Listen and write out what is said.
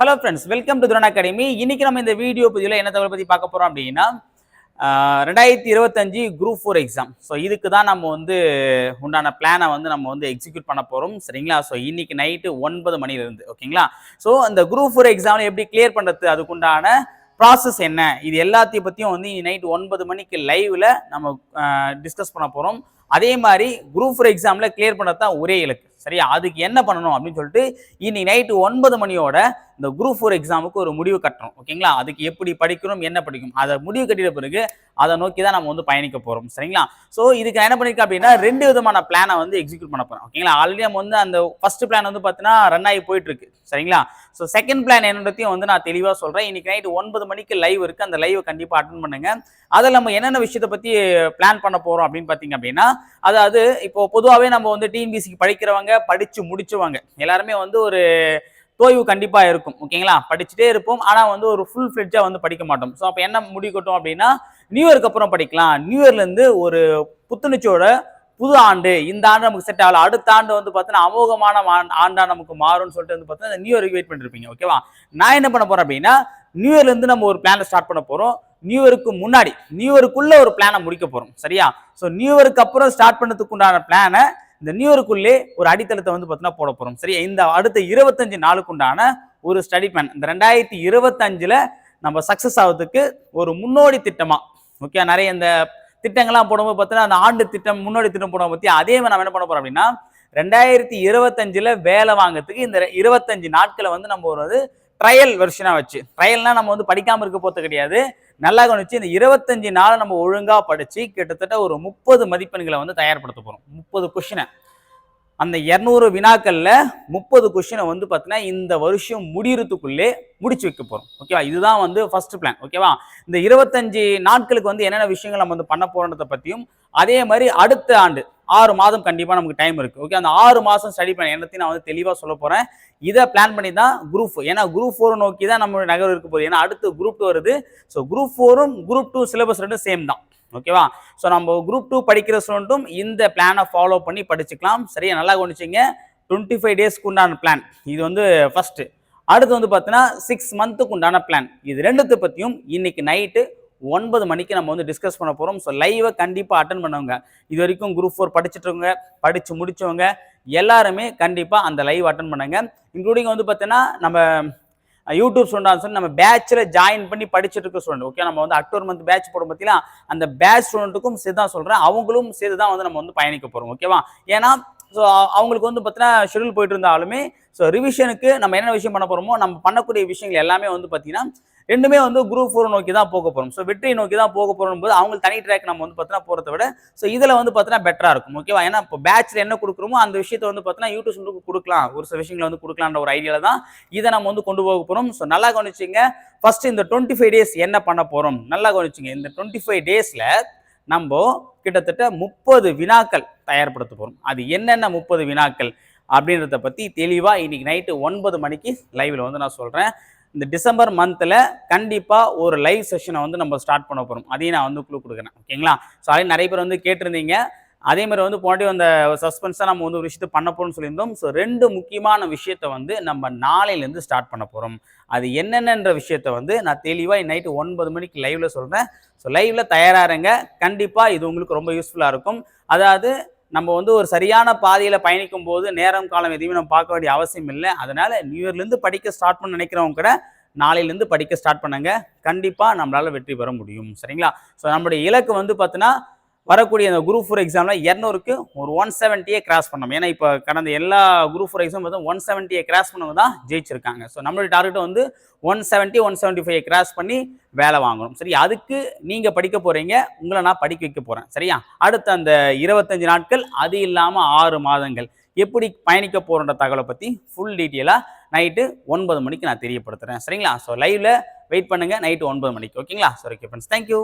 Hello friends welcome to Thuran academy இன்னைக்கு நம்ம இந்த வீடியோ பதிவில் என்ன தகவல் பற்றி பார்க்க போகிறோம் அப்படின்னா ரெண்டாயிரத்தி இருபத்தஞ்சு குரூப் ஃபோர் எக்ஸாம் ஸோ இதுக்கு தான் நம்ம வந்து உண்டான பிளானை வந்து நம்ம வந்து எக்ஸிக்யூட் பண்ண போகிறோம் சரிங்களா? ஸோ இன்னைக்கு நைட்டு ஒன்பது மணிலேருந்து ஓகேங்களா? ஸோ அந்த குரூப் ஃபோர் எக்ஸாமில் எப்படி கிளியர் பண்ணுறது அதுக்குண்டான ப்ராசஸ் என்ன? இது எல்லாத்தையும் பற்றியும் வந்து நைட் ஒன்பது மணிக்கு லைவில் நம்ம டிஸ்கஸ் பண்ண போகிறோம் அதே மாதிரி குரூப் ஃபோர் எக்ஸாமில் கிளியர் பண்ணுறது தான் ஒரே இலக்கு. சரியா? அதுக்கு என்ன பண்ணணும் அப்படின்னு சொல்லிட்டு இன்னைக்கு நைட்டு ஒன்பது மணியோட இந்த குரூப் ஃபோர் எக்ஸாமுக்கு ஒரு முடிவு கட்டணும் ஓகேங்களா அதுக்கு எப்படி படிக்கணும் என்ன படிக்கணும்? அதை முடிவு கட்டிட பிறகு அதை நோக்கி தான் நம்ம வந்து பயணிக்க போகிறோம் சரிங்களா? ஸோ இதுக்கு நான் என்ன பண்ணியிருக்கேன் அப்படின்னா ரெண்டு விதமான பிளானை வந்து எக்ஸிக்யூட் பண்ண போகிறோம் ஓகேங்களா ஆல்ரெடி நம்ம வந்து அந்த ஃபர்ஸ்ட் பிளான் வந்து பார்த்தீங்கன்னா ரன் ஆகி போயிட்டு இருக்கு சரிங்களா? ஸோ செகண்ட் பிளான் என்னன்றதையும் வந்து நான் தெளிவாக சொல்கிறேன் இன்னைக்கு நைட்டு ஒன்பது மணிக்கு லைவ் இருக்குது அந்த லைவை கண்டிப்பாக அட்டன் பண்ணுங்க. அதில் நம்ம என்னென்ன விஷயத்தை பற்றி பிளான் பண்ண போகிறோம் அப்படின்னு பார்த்தீங்க அப்படின்னா அதாவது இப்போ பொதுவாகவே நம்ம வந்து டிஎன்பிசிக்கு படிக்கிறவங்க படித்து முடிச்சவங்க. எல்லாருமே வந்து ஒரு தோய்வு கண்டிப்பாக இருக்கும் ஓகேங்களா படிச்சுட்டே இருப்போம் ஆனால் வந்து ஒரு ஃபுல் ஃப்ரிட்ஜாக வந்து படிக்க மாட்டோம். ஸோ அப்போ என்ன முடிக்கட்டும் அப்படின்னா நியூ இயர்க்கு அப்புறம் படிக்கலாம். நியூ இயர்லேருந்து ஒரு புத்துணர்ச்சியோட புது ஆண்டு இந்த ஆண்டு நமக்கு செட் ஆகல. அடுத்த ஆண்டு வந்து பார்த்தீங்கன்னா அமோகமான ஆண்- ஆண்டா நமக்கு மாறும்னு சொல்லிட்டு வந்து பார்த்தீங்கன்னா நியூ இயருக்கு வெயிட் பண்ணிருப்பீங்க ஓகேவா நான் என்ன பண்ண போறேன் அப்படின்னா நியூ இயர்லேருந்து நம்ம ஒரு பிளானை ஸ்டார்ட் பண்ண போகிறோம் நியூ இயருக்கு முன்னாடி நியூ இயருக்குள்ள ஒரு பிளானை முடிக்க போறோம். சரியா? ஸோ நியூ இயருக்கு அப்புறம் ஸ்டார்ட் பண்ணதுக்கு உண்டான பிளானை இந்த நியூ இயருக்குள்ளே ஒரு அடித்தளத்தை வந்து பார்த்தீங்கன்னா போட போறோம். சரியா? இந்த அடுத்த இருபத்தஞ்சு நாளுக்கு உண்டான ஒரு ஸ்டடி பிளான் இந்த ரெண்டாயிரத்தி இருபத்தஞ்சில் நம்ம சக்ஸஸ் ஆகிறதுக்கு ஒரு முன்னோடி திட்டமா ஓகே நிறைய இந்த திட்டங்கள்லாம் போடும்போது பார்த்தீங்கன்னா அந்த ஆண்டு திட்டம் முன்னோடி திட்டம் போடும்போது பற்றி அதே மாதிரி நம்ம என்ன பண்ண போறோம் அப்படின்னா ரெண்டாயிரத்தி இருபத்தஞ்சில் வேலை வாங்குறதுக்கு இந்த இருபத்தஞ்சு நாட்களை வந்து நம்ம ஒரு ட்ரையல் வெர்ஷனா வச்சு ட்ரையல்னால் நம்ம வந்து படிக்காமல் இருக்க போகிறது கிடையாது. நல்லா கவனிச்சு இந்த இருபத்தஞ்சு நாளை நம்ம ஒழுங்கா படிச்சு கிட்டத்தட்ட ஒரு முப்பது மதிப்பெண்களை வந்து தயார்படுத்த போகிறோம் முப்பது கொஷினை அந்த இரநூறு வினாக்களில் முப்பது கொஷினை வந்து பார்த்தீங்கன்னா இந்த வருஷம் முடியறதுக்குள்ளே முடிச்சு வைக்க போகிறோம் ஓகேவா இதுதான் வந்து ஃபர்ஸ்ட் பிளான் ஓகேவா இந்த இருபத்தஞ்சு நாட்களுக்கு வந்து என்னென்ன விஷயங்கள் நம்ம வந்து பண்ண போகிறத பற்றியும் அதே மாதிரி அடுத்த ஆண்டு ஆறு மாதம் கண்டிப்பாக நமக்கு டைம் இருக்குது ஓகே அந்த ஆறு மாதம் ஸ்டடி பண்ண எல்லாத்தையும் நான் வந்து தெளிவாக சொல்ல போகிறேன் இதை பிளான் பண்ணி தான் குரூப் ஏன்னா குரூப் ஃபோரை நோக்கி தான் நம்மளுடைய நகர் இருக்க போகுது. ஏன்னா அடுத்து குரூப் டூ வருது. ஸோ குரூப் ஃபோரும் குரூப் டூ சிலபஸ் ரெண்டும் சேம் தான். ஓகேவா? ஸோ நம்ம குரூப் டூ படிக்கிற ஸ்டூடெண்ட்டும் இந்த பிளானை ஃபாலோ பண்ணி படிச்சுக்கலாம். சரியா? நல்லா கொண்டுச்சிங்க டுவெண்ட்டி ஃபைவ் டேஸ்க்கு உண்டான பிளான் இது வந்து ஃபஸ்ட்டு அடுத்து வந்து பார்த்தீங்கன்னா சிக்ஸ் மந்த்துக்கு உண்டான பிளான் இது ரெண்டுத்தை பற்றியும் இன்னைக்கு நைட்டு ஒன்பது மணிக்கு நம்ம வந்து டிஸ்கஸ் பண்ண போகிறோம் ஸோ லைவை கண்டிப்பாக அட்டன் பண்ணவங்க. இது வரைக்கும் குரூப் ஃபோர் படிச்சுட்டவங்க படித்து முடித்தவங்க எல்லாருமே கண்டிப்பாக அந்த லைவ் அட்டன் பண்ணுங்க. இன்க்ளூடிங் வந்து பார்த்தீங்கன்னா நம்ம யூடியூப் ஸ்டூடெண்ட் சொல்லி நம்ம பேட்சில் ஜாயின் பண்ணி படிச்சுட்டு இருக்க ஸ்டூடெண்ட் ஓகே நம்ம வந்து அக்டோபர் மந்த் பேட்ச் போடும் பார்த்தீங்கன்னா அந்த பேட்ச் ஸ்டூடெண்ட்டுக்கும் சேர்த்து தான் சொல்கிறேன் அவங்களும் சேர்த்து தான் வந்து நம்ம வந்து பயணிக்க போகிறோம் ஓகேவா ஏன்னா ஸோ அவங்களுக்கு வந்து பார்த்தீங்கன்னா ஷெடியூல் போயிட்டு இருந்தாலுமே ஸோ ரிவிஷனுக்கு நம்ம என்ன விஷயம் பண்ண போகிறோமோ நம்ம பண்ணக்கூடிய விஷயங்கள் எல்லாமே வந்து பார்த்தீங்கன்னா ரெண்டுமே வந்து குரூப் ஃபோர் நோக்கி தான் போக போகிறோம் ஸோ வெற்றி நோக்கி தான் போக போகிறோம் போது அவங்களுக்கு தனி ட்ராக் நம்ம வந்து பார்த்தீங்கன்னா போகிறத விட ஸோ இதில் வந்து பார்த்தீங்கன்னா பெட்டராக இருக்கும். ஓகேவா ஏன்னா இப்போ பேட்சில் என்ன கொடுக்குறோமோ அந்த விஷயத்தை வந்து பார்த்தீங்கன்னா யூடியூப் கொடுக்கலாம். ஒரு சில விஷயங்களை வந்து கொடுக்கலான்ற ஒரு ஐடியாவில் தான் இதை நம்ம வந்து கொண்டு போக போகிறோம் ஸோ நல்லா கவனிச்சிங்க. ஃபஸ்ட்டு இந்த டுவெண்ட்டி ஃபைவ் டேஸ் என்ன பண்ண போகிறோம் நல்லா கவனிச்சிங்க. இந்த டுவெண்ட்டி ஃபைவ் டேஸில் நம்ம கிட்டத்தட்ட முப்பது வினாக்கள் தயார்படுத்த போகிறோம் அது என்னென்ன முப்பது வினாக்கள் அப்படின்றத பற்றி தெளிவாக இன்னைக்கு நைட்டு ஒன்பது மணிக்கு லைவில் வந்து நான் சொல்கிறேன் இந்த டிசம்பர் மந்தில் கண்டிப்பாக ஒரு லைவ் செஷனை வந்து நம்ம ஸ்டார்ட் பண்ண போகிறோம் அதையும் நான் வந்து குழு கொடுக்குறேன். ஓகேங்களா? ஸோ அதே நிறைய பேர் வந்து கேட்டிருந்தீங்க. அதே மாதிரி வந்து போனாட்டி அந்த சஸ்பென்ஸாக நம்ம வந்து ஒரு விஷயத்தை பண்ண போகிறோம்னு சொல்லியிருந்தோம். ஸோ ரெண்டு முக்கியமான விஷயத்தை வந்து நம்ம நாளையிலேருந்து ஸ்டார்ட் பண்ண போகிறோம் அது என்னென்னன்ற விஷயத்த வந்து நான் தெளிவாக நைட்டு ஒன்பது மணிக்கு லைவில் சொல்கிறேன் ஸோ லைவில் தயாராருங்க கண்டிப்பாக இது உங்களுக்கு ரொம்ப யூஸ்ஃபுல்லாக இருக்கும். அதாவது நம்ம வந்து ஒரு சரியான பாதையில் பயணிக்கும் போது நேரம் காலம் எதையுமே நம்ம பார்க்க வேண்டிய அவசியம் இல்லை. அதனால் நியூ இயர்லேருந்து படிக்க ஸ்டார்ட் பண்ண நினைக்கிறவங்க கூட நாளையிலேருந்து படிக்க ஸ்டார்ட் பண்ணுங்க. கண்டிப்பாக நம்மளால் வெற்றி பெற முடியும். சரிங்களா? ஸோ நம்மளுடைய இலக்கு வந்து பார்த்தீங்கன்னா வரக்கூடிய அந்த குரூப் ஃபோர் எக்ஸாமில் இரநூறுக்கு ஒரு ஒன் செவன்ட்டியே கிராஸ் பண்ணோம். ஏன்னா இப்போ கடந்த எல்லா குரூப் ஃபோர் எக்ஸாம் பார்த்தா ஒன் செவன்ட்டியை கிராஸ் பண்ணவங்க தான் ஜெயிச்சிருக்காங்க. ஸோ நம்மளுடைய டார்கெட் வந்து one seventy one seventy five cross பண்ணி வேலை வாங்கணும் சரி அதுக்கு நீங்கள் படிக்க போகிறீங்க உங்களை நான் படிக்க வைக்க போகிறேன் சரியா? அடுத்த அந்த இருபத்தஞ்சு நாட்கள் அது இல்லாமல் ஆறு மாதங்கள். எப்படி பயணிக்க போகிற தகவலை பற்றி ஃபுல் டீட்டெயிலாக நைட்டு ஒன்பது மணிக்கு நான் தெரியப்படுத்துகிறேன் சரிங்களா? ஸோ லைவில் வெயிட் பண்ணுங்கள் நைட்டு ஒன்பது மணிக்கு. ஓகேங்களா ஸோ ஓகே ஃப்ரெண்ட்ஸ் தேங்க்யூ